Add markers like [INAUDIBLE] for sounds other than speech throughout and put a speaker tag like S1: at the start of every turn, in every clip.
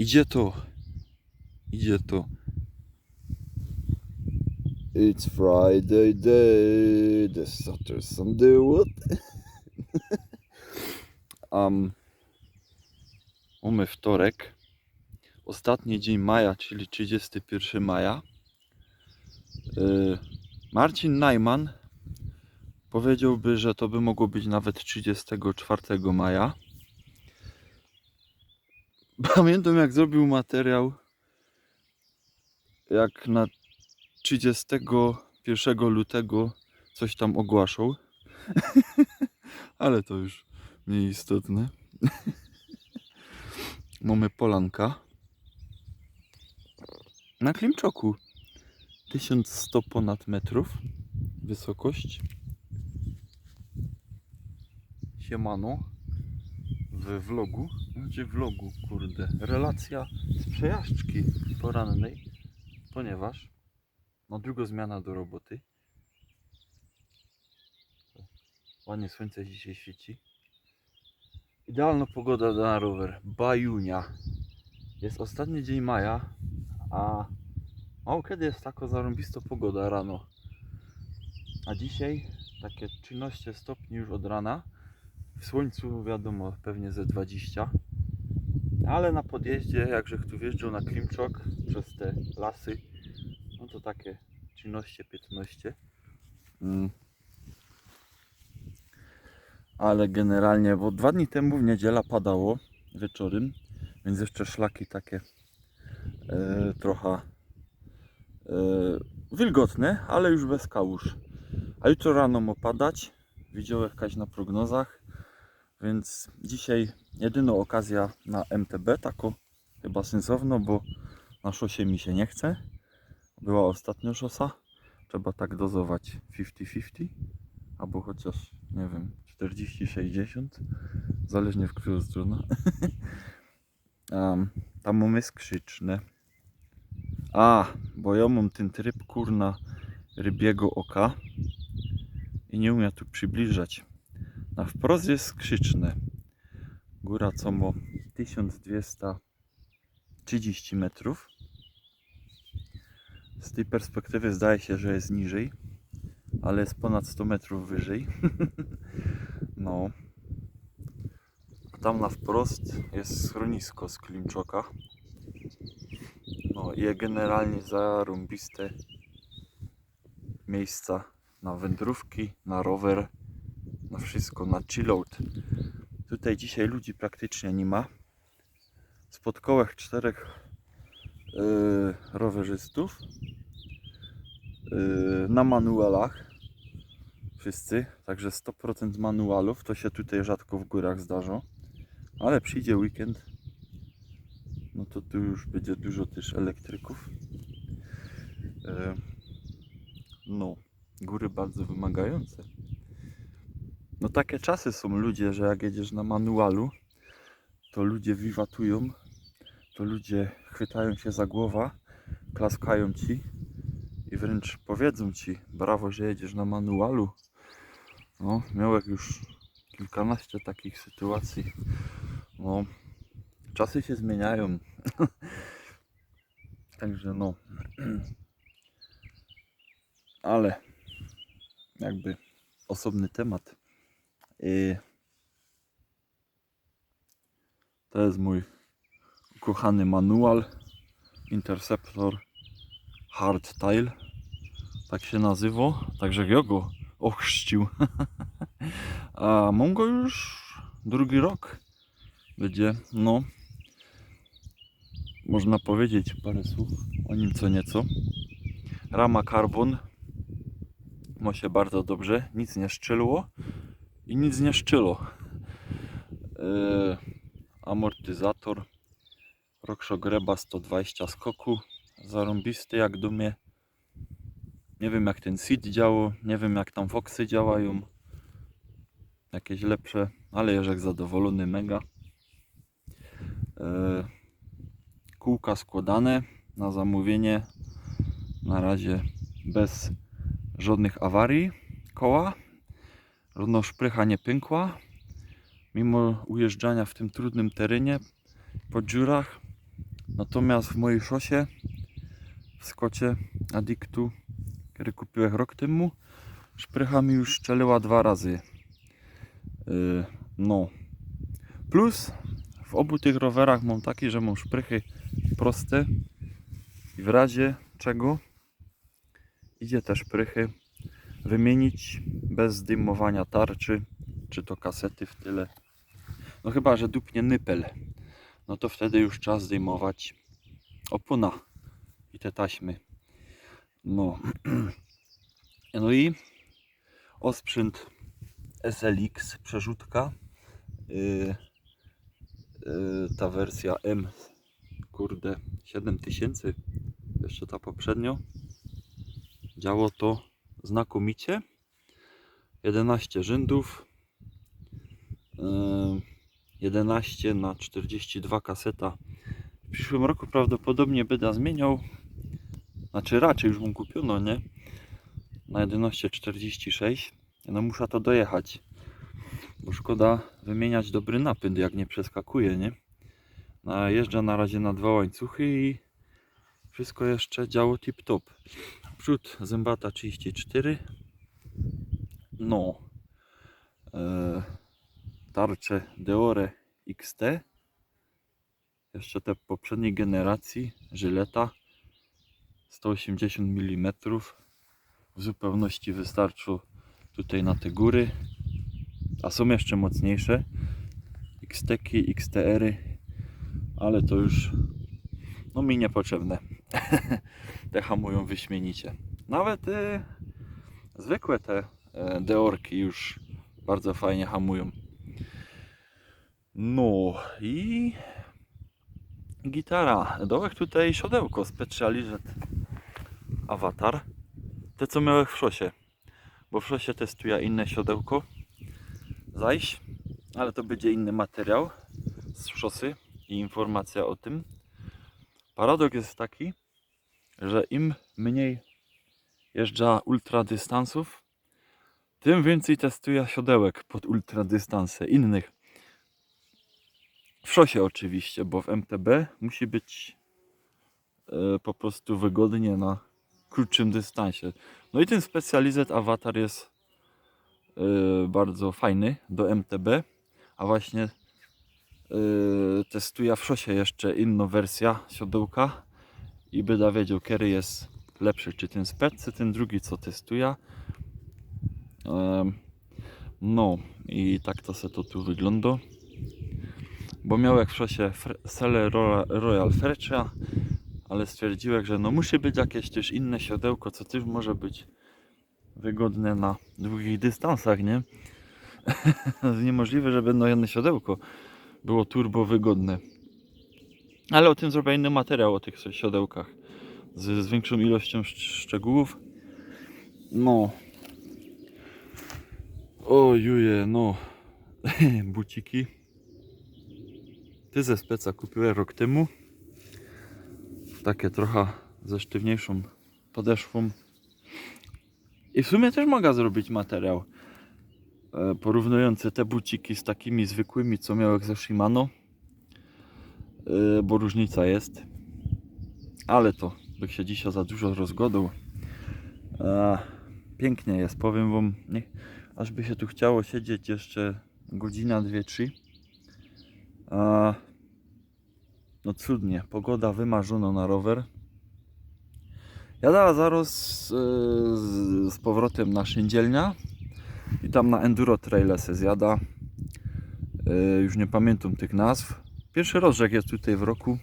S1: Idzie to. Idzie to. It's Friday day, the Saturday Sunday what? [LAUGHS] um, mamy wtorek, ostatni dzień maja, czyli 31 maja. Y, Marcin Najman powiedziałby, że to by mogło być nawet 34 maja. Pamiętam jak zrobił materiał jak na 31 lutego coś tam ogłaszał. [LAUGHS] Ale to już mniej istotne. [LAUGHS] Mamy polanka. Na Klimczoku. 1100 ponad metrów wysokość. Siemano w vlogu, znaczy vlogu, kurde, relacja z przejażdżki porannej, ponieważ no druga zmiana do roboty. Ładnie słońce dzisiaj świeci. Idealna pogoda na rower, bajunia. Jest ostatni dzień maja, a mało kiedy jest taka zarąbista pogoda rano. A dzisiaj takie 13 stopni już od rana. W słońcu wiadomo pewnie ze 20. Ale na podjeździe, jakże tu wjeżdżał na Klimczok przez te lasy, no to takie 13-15. Mm. Ale generalnie, bo dwa dni temu w niedziela padało wieczorem, więc jeszcze szlaki takie e, trochę e, wilgotne, ale już bez kałuż. A jutro rano ma padać, widziałem jakaś na prognozach, więc dzisiaj jedyna okazja na MTB, tako chyba sensowno, bo na szosie mi się nie chce. Była ostatnia szosa, trzeba tak dozować 50-50, albo chociaż, nie wiem, 40-60, zależnie w którą stronę. [LAUGHS] um, tam mamy skrzyczne. A, bo ja mam ten tryb kurna rybiego oka i nie umiem tu przybliżać. Na wprost jest skrzyczne. Góra co mo 1230 metrów. Z tej perspektywy zdaje się, że jest niżej, ale jest ponad 100 metrów wyżej. [LAUGHS] no. Tam na wprost jest schronisko z Klimczoka. No i generalnie zarąbiste miejsca na wędrówki, na rower, na wszystko, na chillout. Tutaj dzisiaj ludzi praktycznie nie ma. Spotkałem czterech yy, rowerzystów yy, na manualach. Wszyscy, także 100% manualów. To się tutaj rzadko w górach zdarzy. Ale przyjdzie weekend, no to tu już będzie dużo też elektryków. Yy, no, góry bardzo wymagające. No takie czasy są ludzie, że jak jedziesz na manualu, to ludzie wiwatują, to ludzie chwytają się za głowa, klaskają ci i wręcz powiedzą ci brawo, że jedziesz na manualu. No, miałem już kilkanaście takich sytuacji. No, czasy się zmieniają. [LAUGHS] Także no. [CLEARS THROAT] Ale jakby osobny temat. To jest mój ukochany manual Interceptor Hardtail. Tak się nazywa. Także ja go ochrzcił. [LAUGHS] A mam go już drugi rok. Będzie, no, można powiedzieć parę słów o nim co nieco. Rama carbon ma się bardzo dobrze, nic nie szczeliło i nic nie szczylo. Yy, amortyzator Rokszogreba 120 skoku zarąbisty jak dumie. Nie wiem jak ten seat działał, nie wiem jak tam Foxy działają. Jakieś lepsze, ale Jerzek zadowolony mega. Yy, kółka składane na zamówienie. Na razie bez żadnych awarii koła. Żadna szprycha nie pękła. Mimo ujeżdżania w tym trudnym terenie po dziurach Natomiast w mojej szosie w Skocie Addictu, który kupiłem rok temu, szprycha mi już szczeliła dwa razy. Yy, no. Plus w obu tych rowerach mam taki, że mam szprychy proste i w razie czego idzie te szprychy wymienić bez zdejmowania tarczy czy to kasety w tyle. No chyba, że dupnie nypel. No to wtedy już czas zdejmować opona i te taśmy. No. [CLEARS THROAT] No i osprzęt SLX przerzutka. Yy, yy, ta wersja M kurde 7000 jeszcze ta poprzednio działo to znakomicie. 11 rzędów yy, 11 na 42 kaseta. W przyszłym roku prawdopodobnie będę zmieniał. Znaczy raczej już mu kupiono nie? Na 11.46 no muszę to dojechać bo szkoda wymieniać dobry napęd jak nie przeskakuje nie? No, a jeżdżę na razie na dwa łańcuchy i wszystko jeszcze działo tip top przód zębata 34 no. E, tarcze Deore XT jeszcze te poprzedniej generacji żyleta. 180 mm w zupełności wystarczy tutaj na te góry. A są jeszcze mocniejsze. XT-ki, XTR-y ale to już no mi niepotrzebne [LAUGHS] te hamują wyśmienicie. Nawet e, zwykłe te e, deorki już bardzo fajnie hamują. No i gitara. Dołek tutaj siodełko Specialized Avatar te co miałem w szosie. Bo w szosie testuję inne siodełko. Zaś ale to będzie inny materiał z szosy i informacja o tym. Paradoks jest taki że im mniej jeżdża ultradystansów tym więcej testuję siodełek pod ultradystanse innych w szosie oczywiście, bo w MTB musi być e, po prostu wygodnie na krótszym dystansie. No i ten Specialized Avatar jest e, bardzo fajny do MTB, a właśnie e, testuję w szosie jeszcze inną wersję siodełka i będę wiedział, który jest lepszy, czy ten spec, czy ten drugi, co testuję. No i tak to se to tu wygląda bo miałem w szosie Seller Royal Freccia, ale stwierdziłem, że no musi być jakieś też inne siodełko, co też może być wygodne na długich dystansach, nie? [LAUGHS] niemożliwe, żeby no jedno siodełko było turbo wygodne. Ale o tym zrobię inny materiał, o tych siodełkach. Z, z większą ilością szcz- szczegółów. No. O juje, no. [LAUGHS] Buciki. Ty ze speca kupiłem rok temu. Takie trochę ze sztywniejszą podeszwą. I w sumie też mogę zrobić materiał e, porównujący te buciki z takimi zwykłymi, co miałem ze Shimano. E, bo różnica jest. Ale to by się dzisiaj za dużo rozgodą. E, pięknie jest, powiem wam. Nie, aż by się tu chciało siedzieć jeszcze godzina, dwie, trzy. No cudnie, pogoda wymarzona na rower. Jada zaraz e, z, z powrotem na Szyndzielnia i tam na Enduro Traile se zjada. E, już nie pamiętam tych nazw. Pierwszy rozrzek jest tutaj w roku.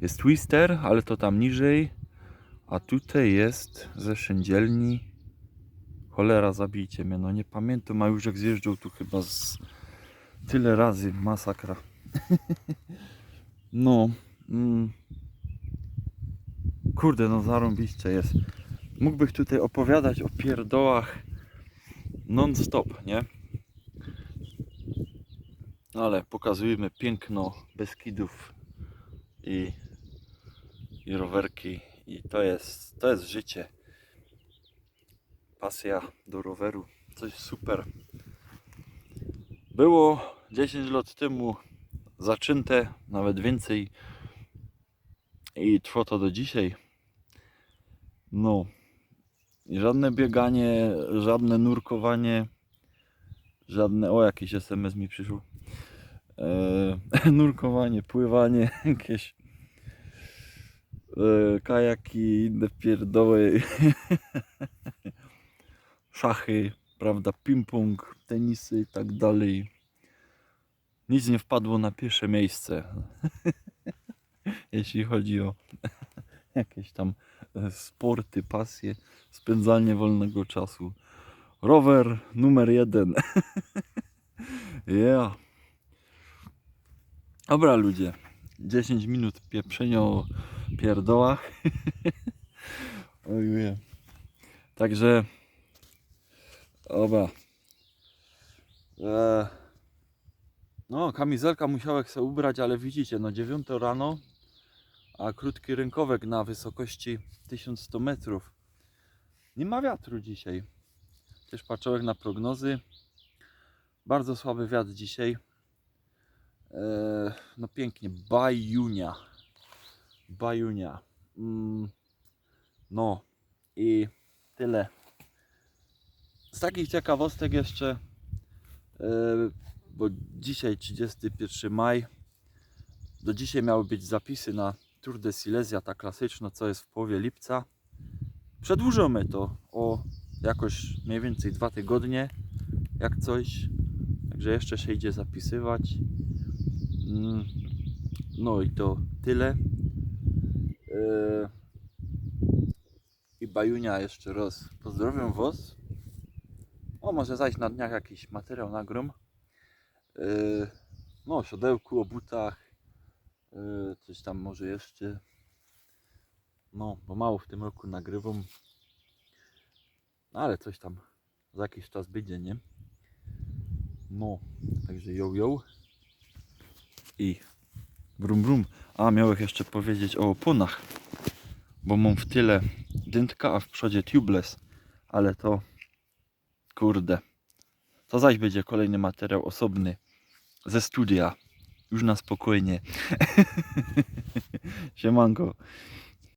S1: Jest Twister, ale to tam niżej. A tutaj jest ze Szyndzielni. Cholera, zabijcie mnie, no nie pamiętam, a już jak zjeżdżał tu chyba z tyle razy, masakra. [LAUGHS] no. Mm. Kurde, no zarąbiście jest. Mógłbym tutaj opowiadać o pierdołach non-stop, nie? Ale pokazujemy piękno Beskidów i, i rowerki i to jest, to jest życie. Pasja do roweru, coś super. Było 10 lat temu zaczęte, nawet więcej. I trwa to do dzisiaj. No. Żadne bieganie, żadne nurkowanie, żadne. O, jakiś SMS mi przyszło. E, [LAUGHS] nurkowanie, pływanie, [LAUGHS] jakieś e, kajaki, inne pierdoły, [LAUGHS] szachy, prawda, ping-pong, tenisy i tak dalej. Nic nie wpadło na pierwsze miejsce, jeśli chodzi o jakieś tam e, sporty, pasje, spędzanie wolnego czasu. Rower numer jeden. yeah. Dobra ludzie, 10 minut pieprzenia o pierdołach. [LAUGHS] Także dobra. E, no, kamizelka musiałem sobie ubrać, ale widzicie, no 9 rano, a krótki rękowek na wysokości 1100 metrów. Nie ma wiatru dzisiaj. Też patrzyłem na prognozy. Bardzo słaby wiatr dzisiaj. E, no pięknie, bajunia. Bajunia. Mm, no i tyle. Z takich ciekawostek jeszcze, e, bo dzisiaj 31 maj, do dzisiaj miały być zapisy na Tour de Silesia, ta klasyczna, co jest w połowie lipca. Przedłużymy to o jakoś mniej więcej dwa tygodnie, jak coś. Także jeszcze się idzie zapisywać. Mm, No i to tyle. Yy, I Bajunia jeszcze raz. Pozdrawiam Was. O, może zajść na dniach jakiś materiał na grom. Yy, No, o siodełku, o butach. Yy, Coś tam może jeszcze. No, bo mało w tym roku nagrywam. No, ale coś tam za jakiś czas będzie, nie? No, także yo yo. I brum brum. A, miałem jeszcze powiedzieć o oponach. Bo mam w tyle dyntka, a w przodzie tubeless. Ale to kurde. To zaś będzie kolejny materiał osobny ze studia. Już na spokojnie. [LAUGHS] Siemanko.